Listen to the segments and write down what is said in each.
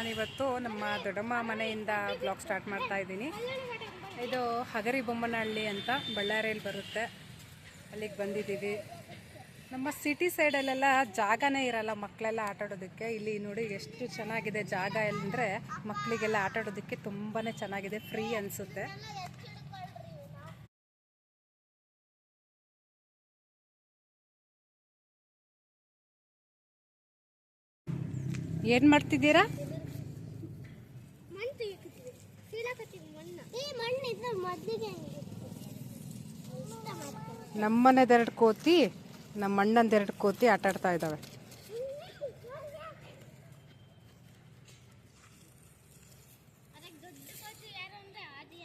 ನಾನಿವತ್ತು ನಮ್ಮ ದೊಡ್ಡಮ್ಮ ಮನೆಯಿಂದ ಬ್ಲಾಗ್ ಸ್ಟಾರ್ಟ್ ಮಾಡ್ತಾ ಇದ್ದೀನಿ. ಇದು ಹಗರಿ ಬೊಮ್ಮನಹಳ್ಳಿ ಅಂತ ಬಳ್ಳಾರಿಯಲ್ಲಿ ಬರುತ್ತೆ. ಅಲ್ಲಿಗೆ ಬಂದಿದ್ದೀವಿ. ನಮ್ಮ ಸಿಟಿ ಸೈಡಲ್ಲೆಲ್ಲ ಜಾಗನೇ ಇರಲ್ಲ ಮಕ್ಕಳೆಲ್ಲ ಆಟಾಡೋದಕ್ಕೆ ಇಲ್ಲಿ ನೋಡಿ ಎಷ್ಟು ಚೆನ್ನಾಗಿದೆ ಜಾಗ ಅಂದರೆ ಮಕ್ಕಳಿಗೆಲ್ಲ ಆಟಾಡೋದಕ್ಕೆ ತುಂಬಾ ಚೆನ್ನಾಗಿದೆ. ಫ್ರೀ ಅನಿಸುತ್ತೆ. ಏನು ಮಾಡ್ತಿದ್ದೀರಾ? ನಮ್ಮನೆದೆರಡು ಕೋತಿ ನಮ್ಮ ಅಣ್ಣಂದೆರಡು ಕೋತಿ ಇದ್ದಾವೆ ಯಾರು ಅಂದ್ರೆ ಆದಿ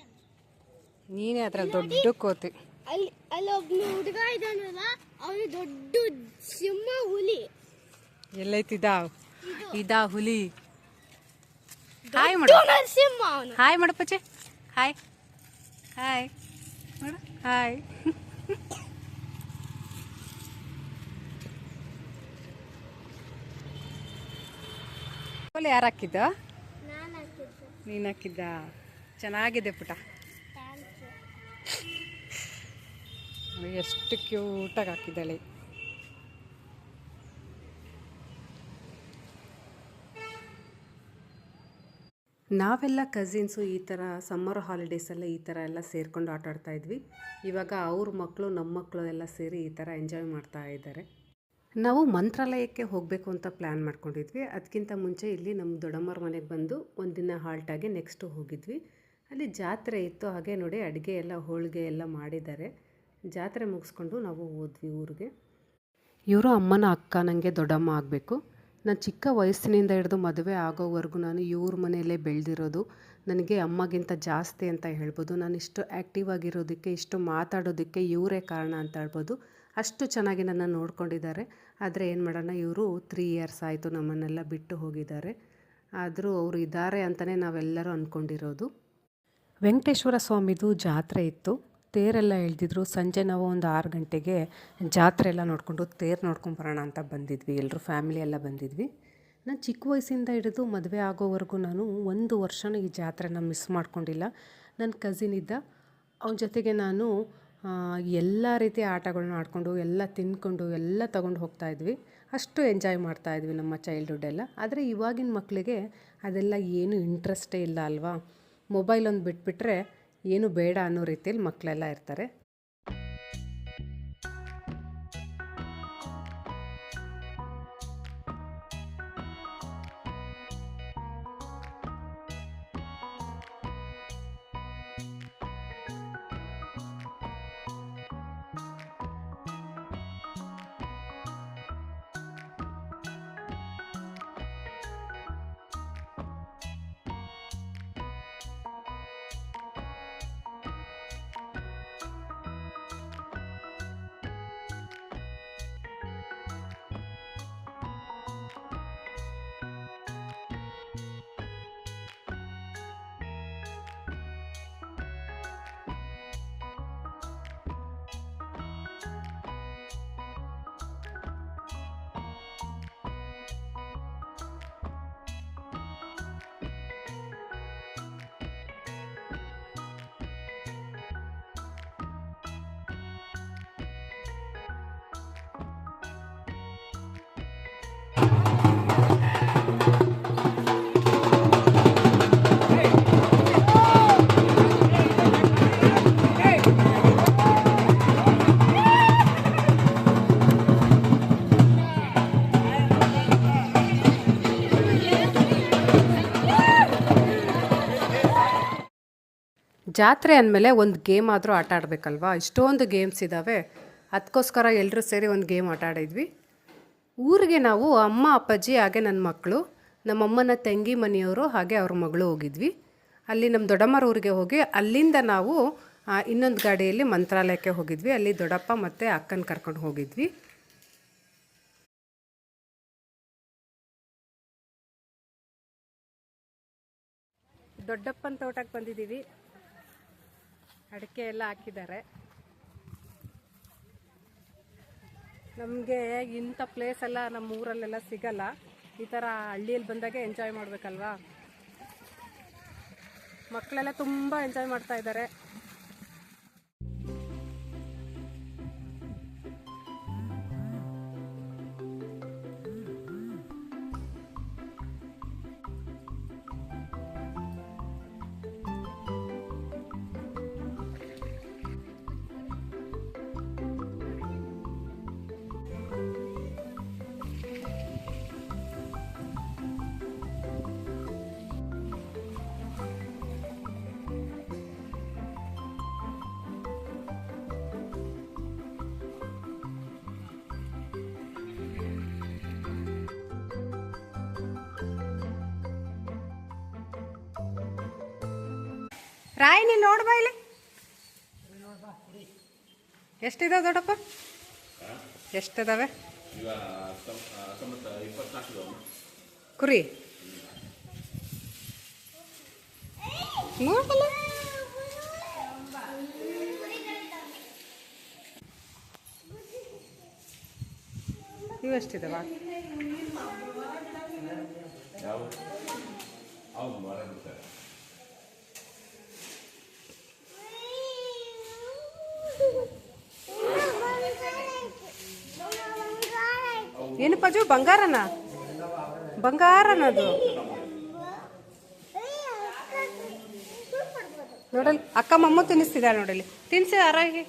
ನೀನೇ ಅದ್ರಲ್ಲಿ ದೊಡ್ಡ ಕೋತಿ. ಅಲ್ಲಿ ಅಲ್ಲಿ ಒಬ್ನು ಹುಡುಗ ಇದ್ದಾನಲ್ಲ ಅವನು ದೊಡ್ಡ ಸಿಂಹ ಹುಲಿ. ಎಲ್ಲೈತಿದ? ಇದಾ. ಹುಲಿ. ಹಾಯ್ ಮಾಡು. ಹಾಯ್ ಮಾಡಪ್ಪಚ್ಚೆ ಹಾಯ್ ಹಾಯ್ ಮಾಡು ಹಾಯ್ ಕೋಲಿ ಯಾರು ಹಾಕಿದ್ದ? ನಾನು ಹಾಕಿದ್ದು. ನೀನು ಹಾಕಿದ್ದ? ಚೆನ್ನಾಗಿದೆ ಪುಟ. ಎಷ್ಟು ಕ್ಯೂಟಾಗಿ ಹಾಕಿದ್ದಾಳೆ. ನಾವೆಲ್ಲ ಕಸಿನ್ಸು ಈ ಥರ ಸಮ್ಮರ್ ಹಾಲಿಡೇಸೆಲ್ಲ ಈ ಥರ ಎಲ್ಲ ಸೇರ್ಕೊಂಡು ಆಟ ಆಡ್ತಾ ಇದ್ವಿ. ಇವಾಗ ಅವ್ರ ಮಕ್ಕಳು ನಮ್ಮ ಮಕ್ಕಳು ಎಲ್ಲ ಸೇರಿ ಈ ಥರ ಎಂಜಾಯ್ ಮಾಡ್ತಾ ಇದ್ದಾರೆ. ನಾವು ಮಂತ್ರಾಲಯಕ್ಕೆ ಹೋಗಬೇಕು ಅಂತ ಪ್ಲ್ಯಾನ್ ಮಾಡ್ಕೊಂಡಿದ್ವಿ. ಅದಕ್ಕಿಂತ ಮುಂಚೆ ಇಲ್ಲಿ ನಮ್ಮ ದೊಡ್ಡಮ್ಮರ ಮನೆಗೆ ಬಂದು ಒಂದಿನ ಹಾಲ್ಟಾಗಿ ನೆಕ್ಸ್ಟು ಹೋಗಿದ್ವಿ. ಅಲ್ಲಿ ಜಾತ್ರೆ ಇತ್ತು. ಹಾಗೆ ನೋಡಿ ಅಡುಗೆ ಎಲ್ಲ, ಹೋಳಿಗೆ ಎಲ್ಲ ಮಾಡಿದ್ದಾರೆ. ಜಾತ್ರೆ ಮುಗಿಸ್ಕೊಂಡು ನಾವು ಹೋದ್ವಿ ಊರಿಗೆ. ಇವರು ಅಮ್ಮನ ಅಕ್ಕ ನನಗೆ ದೊಡ್ಡಮ್ಮ ಆಗಬೇಕು. ನಾನು ಚಿಕ್ಕ ವಯಸ್ಸಿನಿಂದ ಹಿಡಿದು ಮದುವೆ ಆಗೋವರೆಗೂ ನಾನು ಇವ್ರ ಮನೆಯಲ್ಲೇ ಬೆಳೆದಿರೋದು. ನನಗೆ ಅಮ್ಮಗಿಂತ ಜಾಸ್ತಿ ಅಂತ ಹೇಳ್ಬೋದು. ನಾನು ಇಷ್ಟು ಆ್ಯಕ್ಟಿವ್ ಆಗಿರೋದಕ್ಕೆ, ಇಷ್ಟು ಮಾತಾಡೋದಕ್ಕೆ ಇವರೇ ಕಾರಣ ಅಂತ ಹೇಳ್ಬೋದು. ಅಷ್ಟು ಚೆನ್ನಾಗಿ ನನ್ನ ನೋಡ್ಕೊಂಡಿದ್ದಾರೆ. ಆದರೆ ಏನು ಮಾಡೋಣ, ಇವರು ತ್ರೀ ಇಯರ್ಸ್ ಆಯಿತು ನಮ್ಮನ್ನೆಲ್ಲ ಬಿಟ್ಟು ಹೋಗಿದ್ದಾರೆ. ಆದರೂ ಅವರು ಇದ್ದಾರೆ ಅಂತಲೇ ನಾವೆಲ್ಲರೂ ಅಂದ್ಕೊಂಡಿರೋದು ವೆಂಕಟೇಶ್ವರ ಸ್ವಾಮಿದು ಜಾತ್ರೆ ಇತ್ತು. ತೇರೆಲ್ಲ ಎಳ್ದಿದ್ರು ಸಂಜೆ ನಾವು ಒಂದು ಆರು ಗಂಟೆಗೆ ಜಾತ್ರೆ ಎಲ್ಲ ನೋಡಿಕೊಂಡು ತೇರು ನೋಡ್ಕೊಂಡು ಬರೋಣ ಅಂತ ಬಂದಿದ್ವಿ. ಎಲ್ಲರೂ ಫ್ಯಾಮಿಲಿ ಎಲ್ಲ ಬಂದಿದ್ವಿ. ನಾನು ಚಿಕ್ಕ ವಯಸ್ಸಿಂದ ಹಿಡಿದು ಮದುವೆ ಆಗೋವರೆಗೂ ನಾನು ಒಂದು ವರ್ಷನೂ ಈ ಜಾತ್ರೆನ ಮಿಸ್ ಮಾಡ್ಕೊಂಡಿಲ್ಲ. ನನ್ನ ಕಸಿನ್ ಇದ್ದ. ಅವನ ಜೊತೆಗೆ ನಾನು ಎಲ್ಲ ರೀತಿಯ ಆಟಗಳನ್ನ ಆಡಿಕೊಂಡು, ಎಲ್ಲ ತಿನ್ಕೊಂಡು, ಎಲ್ಲ ತಗೊಂಡು ಹೋಗ್ತಾ ಇದ್ವಿ. ಅಷ್ಟು ಎಂಜಾಯ್ ಮಾಡ್ತಾ ಇದ್ವಿ ನಮ್ಮ ಚೈಲ್ಡ್ಹುಡ್ ಎಲ್ಲ. ಆದರೆ ಇವಾಗಿನ ಮಕ್ಕಳಿಗೆ ಅದೆಲ್ಲ ಏನು ಇಂಟ್ರೆಸ್ಟೇ ಇಲ್ಲ ಅಲ್ವಾ? ಮೊಬೈಲ್ ಒಂದು ಬಿಟ್ಬಿಟ್ರೆ ಏನು ಬೇಡ ಅನ್ನೋ ರೀತಿಯಲ್ಲಿ ಮಕ್ಕಳೆಲ್ಲ ಇರ್ತಾರೆ. ಜಾತ್ರೆ ಅಂದಮೇಲೆ ಒಂದು ಗೇಮ್ ಆದರೂ ಆಟ ಆಡಬೇಕಲ್ವಾ? ಇಷ್ಟೊಂದು ಗೇಮ್ಸ್ ಇದ್ದಾವೆ ಅದಕ್ಕೋಸ್ಕರ ಎಲ್ಲರೂ ಸೇರಿ ಒಂದು ಗೇಮ್ ಆಟ ಆಡಿದ್ವಿ. ಊರಿಗೆ ನಾವು ಅಮ್ಮ, ಅಪ್ಪಾಜಿ, ಹಾಗೆ ನನ್ನ ಮಕ್ಕಳು ನಮ್ಮಮ್ಮನ ತಂಗಿ, ಮನೆಯವರು, ಹಾಗೆ ಅವ್ರ ಮಗಳು ಹೋಗಿದ್ವಿ. ಅಲ್ಲಿ ನಮ್ಮ ದೊಡ್ಡಮ್ಮರ ಊರಿಗೆ ಹೋಗಿ ಅಲ್ಲಿಂದ ನಾವು ಇನ್ನೊಂದು ಗಾಡಿಯಲ್ಲಿ ಮಂತ್ರಾಲಯಕ್ಕೆ ಹೋಗಿದ್ವಿ. ಅಲ್ಲಿ ದೊಡ್ಡಪ್ಪ ಮತ್ತು ಅಕ್ಕನ ಕರ್ಕೊಂಡು ಹೋಗಿದ್ವಿ. ದೊಡ್ಡಪ್ಪನ ತೋಟಕ್ಕೆ ಬಂದಿದ್ದೀವಿ. ಅಡಿಕೆ ಎಲ್ಲ ಹಾಕಿದ್ದಾರೆ. ನಮಗೆ ಇಂಥ ಪ್ಲೇಸ್ ಎಲ್ಲ ನಮ್ಮ ಊರಲ್ಲೆಲ್ಲ ಸಿಗಲ್ಲ. ಈ ಥರ ಹಳ್ಳಿಯಲ್ಲಿ ಬಂದಾಗೆ ಎಂಜಾಯ್ ಮಾಡಬೇಕಲ್ವಾ? ಮಕ್ಕಳೆಲ್ಲ ತುಂಬ ಎಂಜಾಯ್ ಮಾಡ್ತಾ ಇದ್ದಾರೆ. ರಾಯ್ ನೀನು ನೋಡ್ಬಾ ಇಲ್ಲಿ. ಎಷ್ಟಿದಾವೆ ದೊಡ್ಡಪ್ಪ? ಎಷ್ಟಿದಾವೆ? ಕುರಿ. ನೋಡಲ್ಲ ಇವು ಎಷ್ಟಿದಾವ? ಏನು ಬಂಗಾರನ? ಬಂಗಾರನದು. ನೋಡಲ್ ಅಕ್ಕ ಮಮ್ಮ ತಿನ್ನಿಸ್ತಿದ್ದಾಳೆ ನೋಡಲಿ ತಿನ್ಸಿ, ಆರಾಗಿ.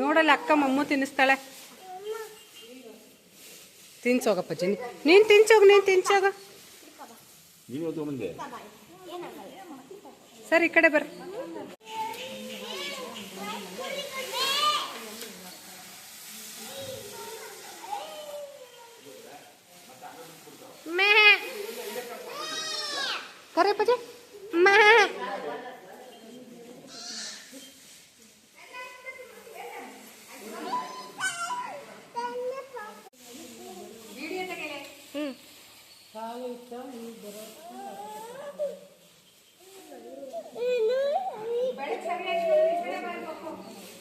ನೋಡಲ್ಲ ಅಕ್ಕ ಮಮ್ಮ ತಿನ್ನಿಸ್ತಾಳೆ. ತಿನ್ಸೋಗಪ್ಪ ಜಿನಿ ನೀನು ತಿನ್ಸೋಗ ನೀನು ತಿನ್ಸೋಗ ಸರ್ ಈ ಕಡೆ ಬರ್ರಿ. ಕರೆ ಪಜೆ ಮೇ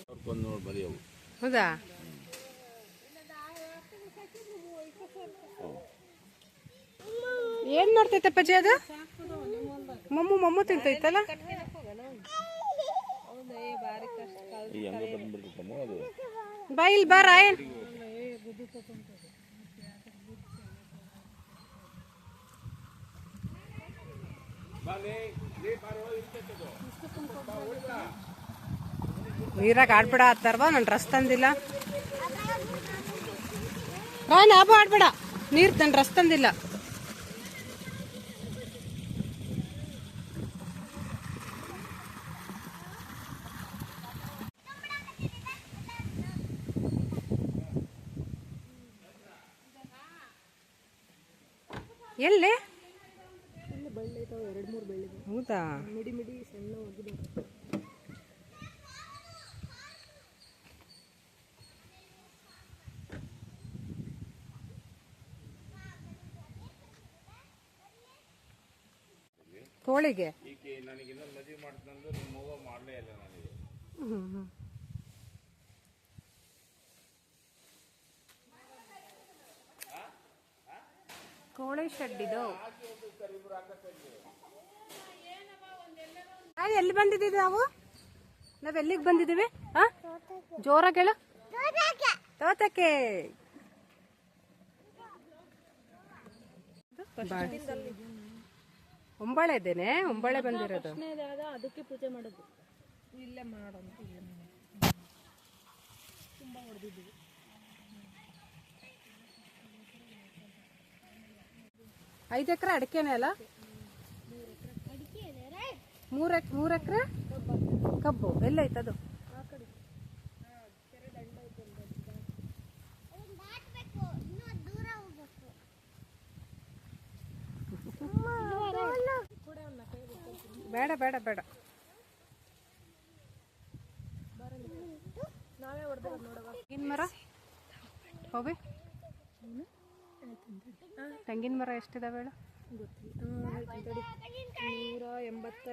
ಅವ್ರಿಗೊಂದು ನೋಡಿ ಬರೆಯವು ಹೌದಾ ಏನ್ ಮಾಡ್ತೈತೆ ಪಜಿ ಅದು? ಮಮ್ಮು ಮಮ್ಮು ತಿಂತೈತಲ್ಲ? ಬಾಯಿಲ್ ಬಾರ ಏನ್ ನೀರಾಗ ಆಡ್ಬಿಡ ಆತಾರವಾ ನಾನು ಡ್ರೆಸ್ ತಂದಿಲ್ಲ ಆಬು ಆಡ್ಬೇಡ ನೀರ್ ತನ್ ರಸ್ತಂದಿಲ್ಲ ತಂದಿಲ್ಲ. ಎಲ್ಲಿ? ಹೌದಾ? ಕೋಳಿಗೆ ಈಕೆ ನನಗೆ ಇನ್ನೊಂದು ಮದುವೆ ಮಾಡ್ತಂದ್ರೆ ನಿಮ್ಮ ಅವ್ವ ಮಾಡಲೇ ಇಲ್ಲ ನನಗೆ. ಕೋಳಿ ಶೆಡ್ ಇದು ಎಲ್ಲಿ ಬಂದಿದ್ದೀವಿ ನಾವು? ನಾವ್ ಎಲ್ಲಿಗೆ ಬಂದಿದ್ದೀವಿ? ಆ ಜೋರಾಗಿ ಹೇಳು ತೋತಕ್ಕೆ. ಒಂಬಾಳೆ ಇದೇನೆ ಒಂಬಳೆ ಬಂದಿರೋದು. ಅದಕ್ಕೆ ಪೂಜೆ ಮಾಡೋದು. ಇಲ್ಲೇ ಮಾಡೋದು ಐದು ಎಕರೆ ಅಡಿಕೆನೆ ಅಲ್ಲ? ಮೂರ ಮೂರ ಮೂರ್ ಎಕರೆ? ಕಬ್ಬು. ಎಲ್ಲೈತೆ ಅದು ದಾಟ್ಬೇಕು ಇನ್ನೂ ದೂರ ಹೋಗ್ಬೇಕು ಬೇಡ ಬೇಡ ಬೇಡ. ತೆಂಗಿನ ಮರ? ಹೋಗಿ ತೆಂಗಿನ ಮರ ಎಷ್ಟಿದಾವೆ ಹೇಳು? ನೂರ ಎಂಬತ್ತ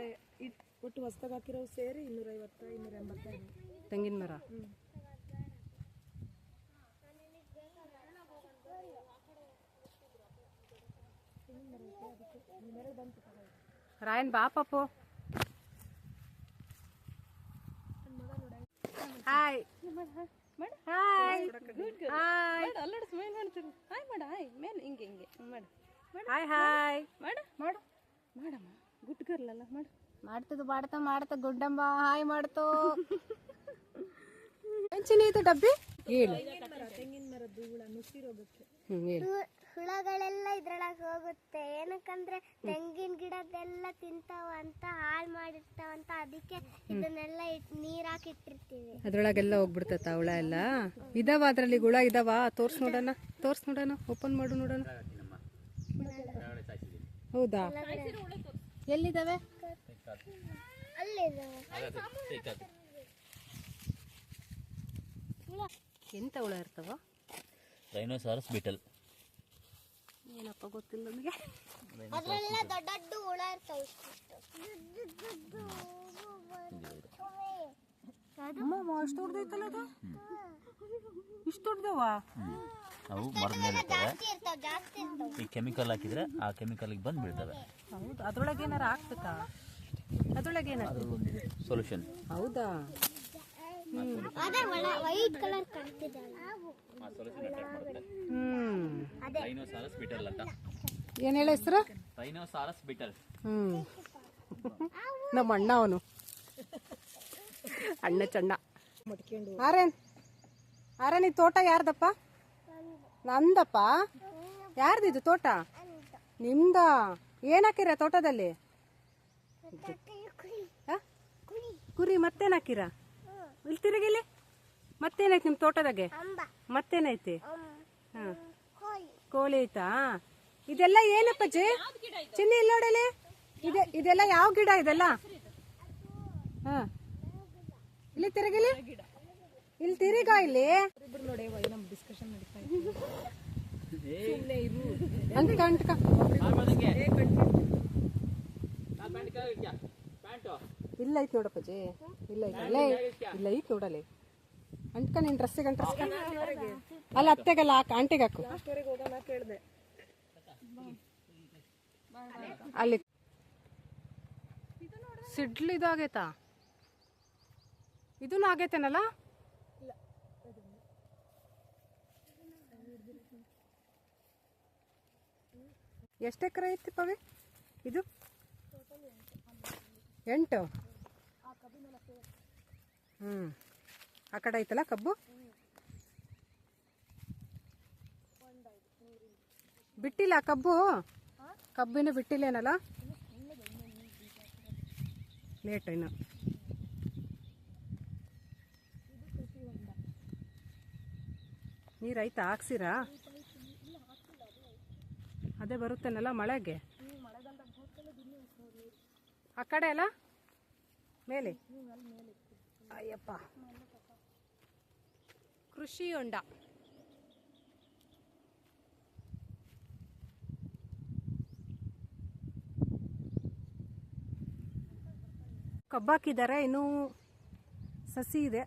ಇಟ್ ಒಟ್ಟು ಹೊಸ್ದಾಗ ಹಾಕಿರೋ ಸೇರಿ ಇನ್ನೂರೈವತ್ತ ಇನ್ನೂರ ಎಂಬತ್ತೈದು ತೆಂಗಿನ ಮರ ರಾಯನ್ ಬಾ ಪಾಪು. ಹಾಯ್ ಹಾಯ್ ಹಾಯ್ ಅಲ್ಲಡ ಸ್ಮೈಲ್ ಮಾಡ್ತೀರಿ ಹಾಯ್ ಮಾಡ ಹಾಯ್ ಮೇಲೆ ಹಿಂಗೆ ಹಿಂಗೆ ಮಾಡು ಹಾಯ್ ಹಾಯ್ ಮಾಡು ಮಾಡು ಮಾಡಮ್ಮ ಗುಡ್ ಗರ್ಲ್ ಅಲ್ಲ ಮಾಡು ಮಾಡ್ತದ ಮಾಡ್ತಾ ಮಾಡ್ತಾ ಗುಡ್ಡಂಬ. ಹಾಯ್ ಮಾಡ್ತು. ಹೆಂಚಿನ ಇದು ಡಬ್ಬಿ? ಹೇಳು. ತೆಂಗಿನ ಮರದ ಹುಳ ನುಸಿರೋಗಕ್ಕೆ ಹ್ಞೂ ಹೇಳು. ಹುಳಗಳೆಲ್ಲ ಇದ್ರೊಳಗೆ ಹೋಗುತ್ತೆ. ಏನಕ್ಕಂದ್ರೆ ತೆಂಗಿನ ಗಿಡದೆಲ್ಲ ತಿಂತಾವ ಅಂತ ಹಾಳು ಮಾಡಿರ್ತಾವ ಅಂತ ಅದಕ್ಕೆ ಇದನ್ನೆಲ್ಲ ನೀರ್ ಹಾಕಿ ಇಟ್ಟಿರ್ತೀವಿ. ಅದ್ರೊಳಗೆಲ್ಲ ಹೋಗ್ಬಿಡ್ತಾ ಹುಳ ಎಲ್ಲ. ಇದಾವ ಅದ್ರಲ್ಲಿ ಹುಳ ಇದಾವ? ತೋರ್ಸ್ ನೋಡೋಣ ತೋರ್ಸ್ ನೋಡೋಣ ಓಪನ್ ಮಾಡು ನೋಡೋಣ. ಹೌದಾ? ಎಲ್ಲಿದಾವೆ? ಎಂತ ಹುಳ ಇರ್ತಾವ? ರೈನೋಸಾರಸ್ ಬಿಟಲ್ ಏನಪ್ಪ ಗೊತ್ತಿಲ್ಲ ನನಗೆ ಅದರಲ್ಲ ದೊಡ್ಡ ದೊಡ್ಡ ಹುಳ ಇರ್ತಾವ ಇಷ್ಟು ದೊಡ್ಡದೈತಲ್ಲ ಅದು? ಇಷ್ಟು ದೊಡ್ಡದವ? ಅವು ಮರದ ಮೇಲೆ ಇರ್ತವೆ. ಜಾಸ್ತಿ ಇರ್ತಾವ ಈ ಕೆಮಿಕಲ್ ಹಾಕಿದ್ರೆ ಆ ಕೆಮಿಕಲ್ಗೆ ಬಂದು ಬೀಳ್ತವೆ. ಹೌದು ಅದ್ರೊಳಗೆ ಏನಾರ ಹಾಕ್ಬೇಕಾ ಅದ್ರೊಳಗೆ ಏನಾರ ಸೊಲ್ಯೂಷನ್ ಹೌದಾ? ಅದೇ ಒಳ್ಳೆ ವೈಟ್ ಕಲರ್ ಕಾಣ್ತಿದಲ್ಲ ಆ ಸೊಲ್ಯೂಷನ್ ಅಟ್ಯಾಕ್ ಮಾಡುತ್ತೆ ಹ್ಮ್. ರೈನೋಸಾರಸ್ ಬಿಟಲ್ ಅಂತ. ಏನ್ ಹೇಳ ಹೆಸರು? ರೈನೋಸಾರಸ್ ಬಿಟಲ್ ಹ್ಮ್. ನಮ್ಮ ಅಣ್ಣ ಅವನು. ಅಣ್ಣ ಚಣ್ಣ. ಆರೇನ್ ಆರೇನ್ ಈ ತೋಟ ಯಾರ್ದಪ್ಪ? ನಂದಪ್ಪ? ಯಾರ್ದಿದು ತೋಟ? ನಿಮ್ದ? ಏನ್ ಹಾಕಿರ ತೋಟದಲ್ಲಿ? ಕುರಿ ಮತ್ತೇನ್ ಹಾಕಿರ ಇಲ್ಲಿ ತಿರುಗಿಲಿ ಮತ್ತೇನೈತಿ ನಿಮ್ ತೋಟದಾಗೆ? ಅಂಬ. ಮತ್ತೇನೈತಿ ಹಾಂ ಹಾ. ಕೋಳಿ. ಕೋಳಿ ಐತಾ ಇದೆಲ್ಲ ಜಿ ಚಿನ್ನಿ ಇಲ್ಲ ನೋಡಲಿ ಇದೆ ಇದೆಲ್ಲ ಯಾವ ಗಿಡ ಇದೆಲ್ಲ? ಹಾ. ಇಲ್ಲಿ ತಿರುಗಿಲಿ ಇಲ್ಲಿ. ತಿರುಗ ಇಲ್ಲಿ. ಇಬ್ರು ನೋಡಿ ನಮ್ಮ ಡಿಸ್ಕಷನ್ ನಡೀತಾ ಅಂಟ್ಕ ಅಂಟ್ಕ ಇಲ್ಲ ಐತ್ ಜೇ ಇಲ್ಲ ಐತ್. ಅಲ್ಲೇ ಇಲ್ಲ ಐತ್ ನೋಡಲಿ ಅಂಟ್ಕ ನಿನ್ ಡ್ರೆಸ್ಸಿಗೆ ಅಂಟ್ರಸ್ಕ ಅಲ್ಲ ಅತ್ತೆಗೆಲ್ಲ ಹಾಕ ಆಂಟಿಗೆ ಹಾಕು. ಅಷ್ಟವರೆಗೆ ಹೋಗೋಣ ಕೇಳಿದೆ. ಅಲ್ಲಿ. ಸಿಡ್ಲು ಇದು ಆಗೈತಾ ಇದೂ ಆಗೈತೇನಲ್ಲ? ಎಷ್ಟು ಎಕರೆ ಐತಿ ಪವಿ? ಇದು? ಎಂಟು? ಹ್ಞೂ ಆ ಕಡೆ ಐತಲ್ಲ ಕಬ್ಬು? ಬಿಟ್ಟಿಲ್ಲ ಕಬ್ಬು? ಕಬ್ಬಿನ ಬಿಟ್ಟಿಲ್ಲೇನಲ್ಲ? ಲೇಟ್ ಇನ್ನು. ನೀರು ಹಾಕ್ಸಿರಾ ಅದೇ ಬರುತ್ತೇನಲ್ಲ ಮಳೆಗೆ? ಆ ಕಡೆ ಅಲ್ಲ? ಮೇಲೆ. ಅಯ್ಯಪ್ಪ. ಕೃಷಿ ಹೊಂಡ. ಕಬ್ಬಾಕಿದ್ದಾರೆ, ಇನ್ನೂ ಸಸಿ ಇದೆ.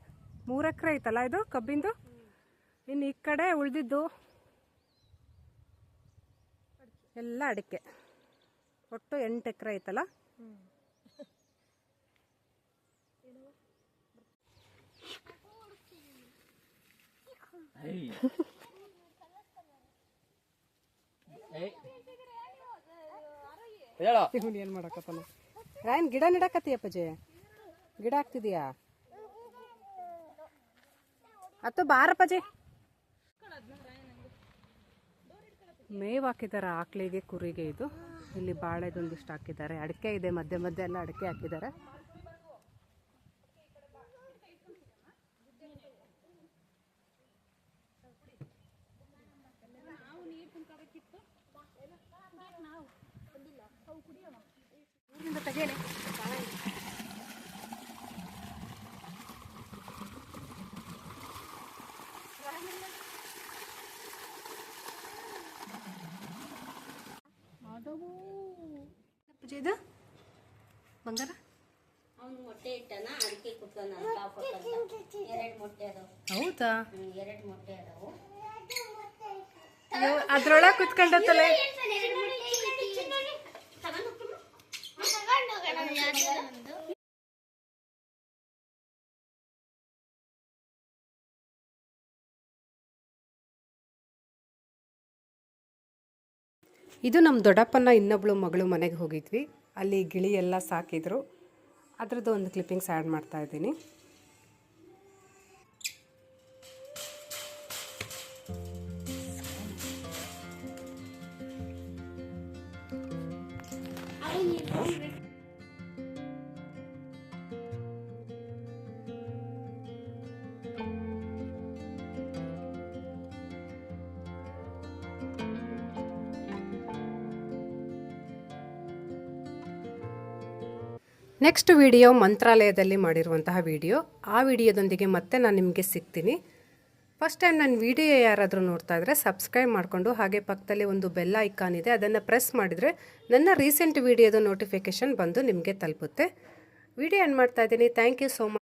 ಮೂರು ಎಕರೆ ಐತಲ್ಲ ಇದು ಕಬ್ಬಿಂದು? ಇನ್ನು ಈ ಕಡೆ ಉಳಿದಿದ್ದು ಎಲ್ಲ ಅಡಿಕೆ. ಒಟ್ಟು ಎಂಟು ಎಕರೆ ಐತಲ್ಲ? ಇವನು ಏನು ಮಾಡಕತ್ತಾನ? ರಾಯನ್ ಗಿಡ ನೆಡಕತ್ತೀಯಪ್ಪಜಿ ಗಿಡ ಹಾಕ್ತಿದೀಯಾ? ಅತ್ತು ಬಾರಪ್ಪಜಿ ಮೇವು ಹಾಕಿದ್ದಾರೆ ಆಕಳಿಗೆ ಕುರಿಗೆ ಇದು. ಇಲ್ಲಿ ಬಾಳೆದೊಂದಿಷ್ಟು ಹಾಕಿದ್ದಾರೆ. ಅಡಿಕೆ ಇದೆ ಮಧ್ಯೆ ಮಧ್ಯೆ ಎಲ್ಲ ಅಡಿಕೆ ಹಾಕಿದ್ದಾರೆ. ತೆಗೀರಿ. ಅಪ್ಪಾಜಿ ಇದು? ಬಂಗಾರ? ಮೊಟ್ಟೆ ಇಟ್ಟನ ಅದಕ್ಕೆ ಕುತ್ಕೊಂಡ್ ಎರಡು ಮೊಟ್ಟೆ ಅದಾವು. ಹೌದಾ? ಎರಡು ಮೊಟ್ಟೆ ಅದಾವು. ಅದ್ರೊಳಗೆ ಕುತ್ಕೊಂಡತ್ತಲ್ಲ ಇದು ನಮ್ಮ ದೊಡ್ಡಪ್ಪನ ಇನ್ನೊಬ್ಬಳು ಮಗಳು ಮನೆಗೆ ಹೋಗಿದ್ವಿ. ಅಲ್ಲಿ ಗಿಳಿ ಎಲ್ಲ ಸಾಕಿದ್ರು. ಅದರದ್ದು ಒಂದು ಕ್ಲಿಪ್ಪಿಂಗ್ಸ್ ಆ್ಯಡ್ ಮಾಡ್ತಾ ನೆಕ್ಸ್ಟ್ ವಿಡಿಯೋ ಮಂತ್ರಾಲಯದಲ್ಲಿ ಮಾಡಿರುವಂತಹ ವಿಡಿಯೋ ಆ ವಿಡಿಯೋದೊಂದಿಗೆ ಮತ್ತೆ ನಾನು ನಿಮಗೆ ಸಿಗ್ತೀನಿ. ಫಸ್ಟ್ ಟೈಮ್ ನನ್ನ ವಿಡಿಯೋ ಯಾರಾದರೂ ನೋಡ್ತಾ ಇದ್ದರೆ ಸಬ್ಸ್ಕ್ರೈಬ್ ಮಾಡಿಕೊಂಡು ಹಾಗೆ ಪಕ್ಕದಲ್ಲಿ ಒಂದು ಬೆಲ್ ಐಕಾನ್ ಇದೆ, ಅದನ್ನು ಪ್ರೆಸ್ ಮಾಡಿದರೆ ನನ್ನ ರೀಸೆಂಟ್ ವಿಡಿಯೋದ ನೋಟಿಫಿಕೇಷನ್ ಬಂದು ನಿಮಗೆ ತಲುಪುತ್ತೆ. ವಿಡಿಯೋ ಏನು ಮಾಡ್ತಾ ಇದ್ದೀನಿ. Thank you so much